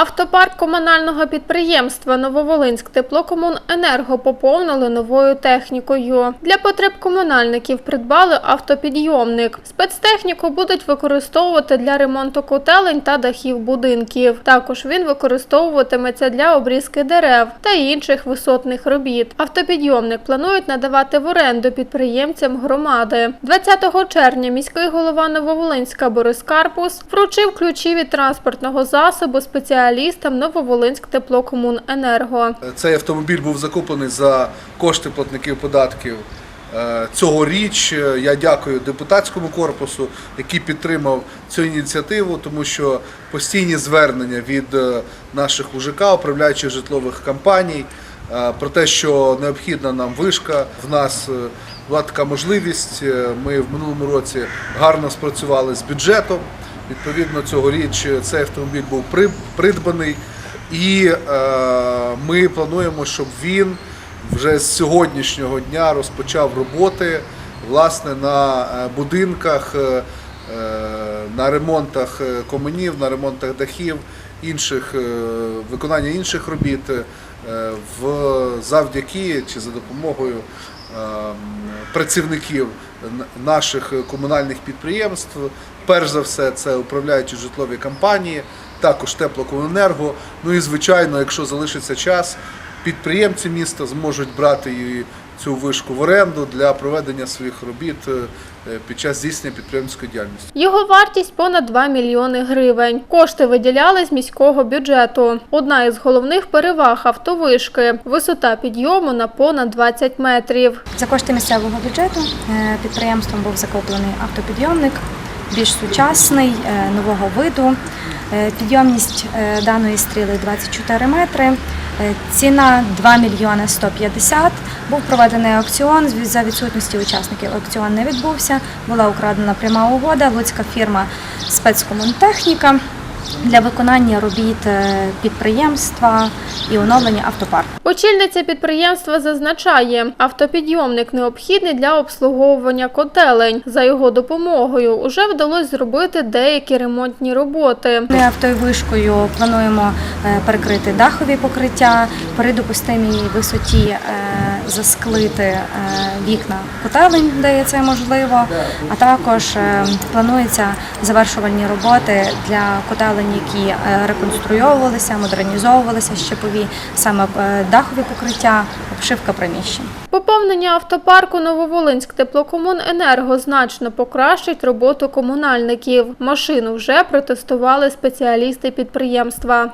Автопарк комунального підприємства Нововолинськ Теплокомуненерго поповнили новою технікою. Для потреб комунальників придбали автопідйомник. Спецтехніку будуть використовувати для ремонту котелень та дахів будинків. Також він використовуватиметься для обрізки дерев та інших висотних робіт. Автопідйомник планують надавати в оренду підприємцям громади. 20 червня міський голова Нововолинська Борис Карпус вручив ключі від транспортного засобу спеціалістам Нововолинськ Теплокомуненерго. Цей автомобіль був закуплений за кошти платників податків. Е, Цьогоріч Е, я дякую депутатському корпусу, який підтримав цю ініціативу, тому що постійні звернення від е, наших УЖК, управляючих житлових компаній, про те, що необхідна нам вишка. В нас була така можливість. Ми в минулому році гарно спрацювали з бюджетом. Відповідно, цьогоріч цей автомобіль був придбаний. І е, ми плануємо, щоб він вже з сьогоднішнього дня розпочав роботи власне на е, будинках, е, на ремонтах комунів, на ремонтах дахів, інших, виконання інших робіт в завдяки чи за допомогою е, працівників наших комунальних підприємств. Перш за все, це управляючі житлові компанії, також теплокомуненерго. Ну і звичайно, якщо залишиться час, підприємці міста зможуть брати і цю вишку в оренду для проведення своїх робіт е, під час здійснення підприємської діяльності. Його вартість понад 2 мільйони гривень. Кошти виділяли з міського бюджету. Одна із головних переваг автовишки висота підйому на понад 20 метрів. За кошти місцевого бюджету е, підприємством був закуплений автопідйомник, більш сучасний, е, нового виду. Підйомність даної стріли 24 метри. Е, Ціна 2 мільйони 150. Був проведений аукціон. За відсутності учасників аукціон не відбувся. Була украдена пряма угода. Луцька фірма спецкомунтехніка для виконання робіт е, підприємства і оновлення автопарку. Очільниця підприємства зазначає, автопідйомник необхідний для обслуговування котелень. За його допомогою уже вдалося зробити деякі ремонтні роботи. Ми автовишкою плануємо е, перекрити дахові покриття, при допустимій висоті е, засклити е, вікна котелень, де це можливо. А також е, планується завершувальні роботи для котелень, які е, реконструйовувалися, модернізовувалися щепові, саме дахові покриття, обшивка приміщень. Поповнення автопарку Нововолинськ Теплокомуненерго значно покращить роботу комунальників. Машину вже протестували спеціалісти підприємства.